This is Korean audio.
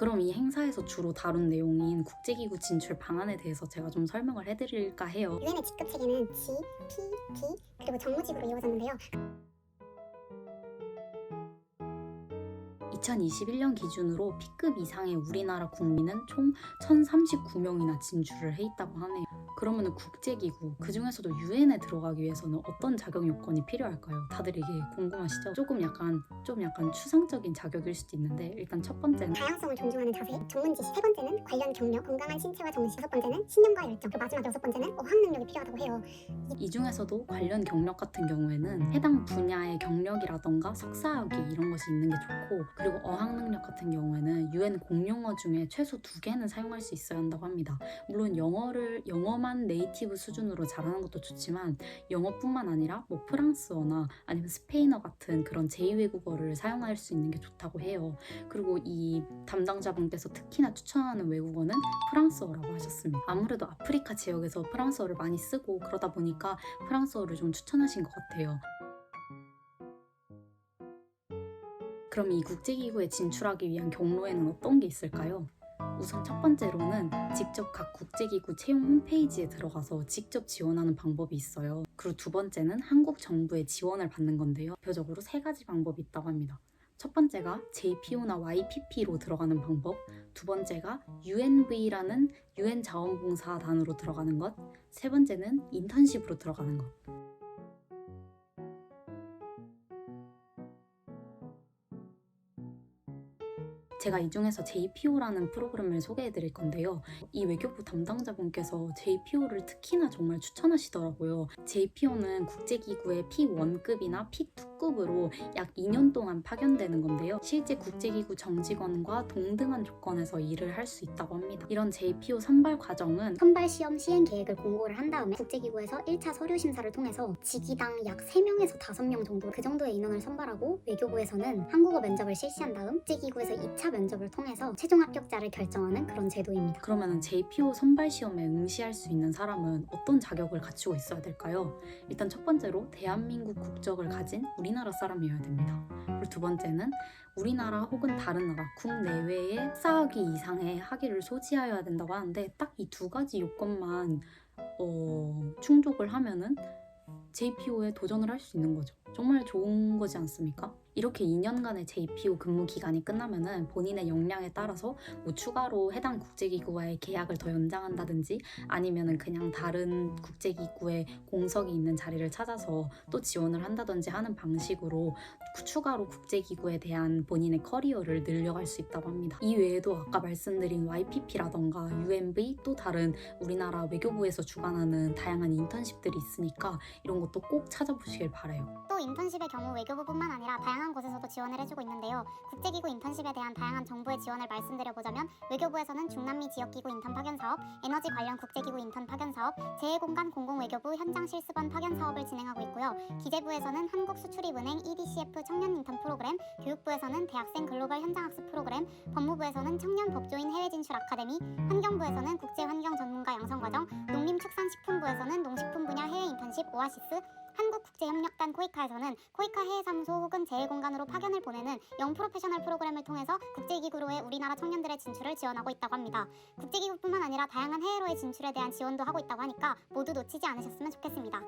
그럼 이 행사에서 주로 다룬 내용인 국제기구 진출 방안에 대해서 제가 좀 설명을 해드릴까 해요. 유엔의 직급 체계는 G, P, D 그리고 정무직으로 이루어졌는데요. 2021년 기준으로 P급 이상의 우리나라 국민은 총 1039명이나 진출을 해 있다고 하네요. 그러면 국제기구, 그 중에서도 유엔에 들어가기 위해서는 어떤 자격 요건이 필요할까요? 다들 이게 궁금하시죠? 조금 약간, 좀 약간 추상적인 자격일 수도 있는데, 일단 첫 번째는 다양성을 존중하는 자세, 전문 지식. 세 번째는 관련 경력, 건강한 신체와 정신. 다섯 번째는 신념과 열정. 그리고 마지막 여섯 번째는 어학 능력이 필요하다고 해요. 이 중에서도 관련 경력 같은 경우에는 해당 분야의 경력이라던가 석사학위 이런 것이 있는 게 좋고 그리고 어학 능력 같은 경우에는 유엔 공용어 중에 최소 두 개는 사용할 수 있어야 한다고 합니다. 물론 영어를 영어만 네이티브 수준으로 잘하는 것도 좋지만 영어뿐만 아니라 뭐 프랑스어나 아니면 스페인어 같은 그런 제2외국어를 사용할 수 있는 게 좋다고 해요. 그리고 이 담당자분께서 특히나 추천하는 외국어는 프랑스어라고 하셨습니다. 아무래도 아프리카 지역에서 프랑스어를 많이 쓰고 그러다 보니까 프랑스어를 좀 추천하신 것 같아요. 그럼 이 국제기구에 진출하기 위한 경로에는 어떤 게 있을까요? 우선 첫 번째로는 직접 각 국제기구 채용 홈페이지에 들어가서 직접 지원하는 방법이 있어요. 그리고 두 번째는 한국 정부의 지원을 받는 건데요. 대표적으로 세 가지 방법이 있다고 합니다. 첫 번째가 JPO나 YPP로 들어가는 방법, 두 번째가 UNV라는 UN 자원봉사단으로 들어가는 것, 세 번째는 인턴십으로 들어가는 것. 제가 이 중에서 JPO라는 프로그램을 소개해 드릴 건데요. 이 외교부 담당자분께서 JPO를 특히나 정말 추천하시더라고요. JPO는 국제기구의 P1급이나 P2급으로 약 2년 동안 파견되는 건데요. 실제 국제기구 정직원과 동등한 조건에서 일을 할 수 있다고 합니다. 이런 JPO 선발 과정은 선발 시험 시행 계획을 공고를 한 다음에 국제기구에서 1차 서류 심사를 통해서 직위당 약 3명에서 5명 정도 그 정도의 인원을 선발하고 외교부에서는 한국어 면접을 실시한 다음 국제기구에서 2차 면접을 통해서 최종 합격자를 결정하는 그런 제도입니다. 그러면 JPO 선발 시험에 응시할 수 있는 사람은 어떤 자격을 갖추고 있어야 될까요? 일단 첫 번째로 대한민국 국적을 가진 우리나라 사람이어야 됩니다. 그리고 두 번째는 우리나라 혹은 다른 나라 국내외에 학사학위 이상의 학위를 소지하여야 된다고 하는데 딱 이 두 가지 요건만 어, 충족을 하면은 JPO에 도전을 할 수 있는 거죠. 정말 좋은 거지 않습니까? 이렇게 2년간의 JPO 근무 기간이 끝나면은 본인의 역량에 따라서 뭐 추가로 해당 국제기구와의 계약을 더 연장한다든지 아니면은 그냥 다른 국제기구에 공석이 있는 자리를 찾아서 또 지원을 한다든지 하는 방식으로 추가로 국제기구에 대한 본인의 커리어를 늘려갈 수 있다고 합니다. 이 외에도 아까 말씀드린 YPP라던가 UMV 또 다른 우리나라 외교부에서 주관하는 다양한 인턴십들이 있으니까 이런 것도 꼭 찾아보시길 바래요. 또 인턴십의 경우 외교부뿐만 아니라 다양한 곳에서도 지원을 해주고 있는데요. 국제기구 인턴십에 대한 다양한 정부의 지원을 말씀드려보자면 외교부에서는 중남미 지역기구 인턴 파견 사업, 에너지 관련 국제기구 인턴 파견 사업, 재해공간 공공외교부 현장 실습원 파견 사업을 진행하고 있고요. 기재부에서는 한국수출입은행 EDCF 청년 인턴 프로그램, 교육부에서는 대학생 글로벌 현장학습 프로그램, 법무부에서는 청년 법조인 해외 진출 아카데미, 환경부에서는 국제 환경 전문가 양성 과정, 농림축산식품부에서는 농식품 분야 해외 인턴십 오아시스, 한 국 국제협력단 코이카에서는 코이카 해외사무소 혹은 재해공간으로 파견을 보내는 영 프로페셔널 프로그램을 통해서 국제기구로의 우리나라 청년들의 진출을 지원하고 있다고 합니다. 국제기구뿐만 아니라 다양한 해외로의 진출에 대한 지원도 하고 있다고 하니까 모두 놓치지 않으셨으면 좋겠습니다.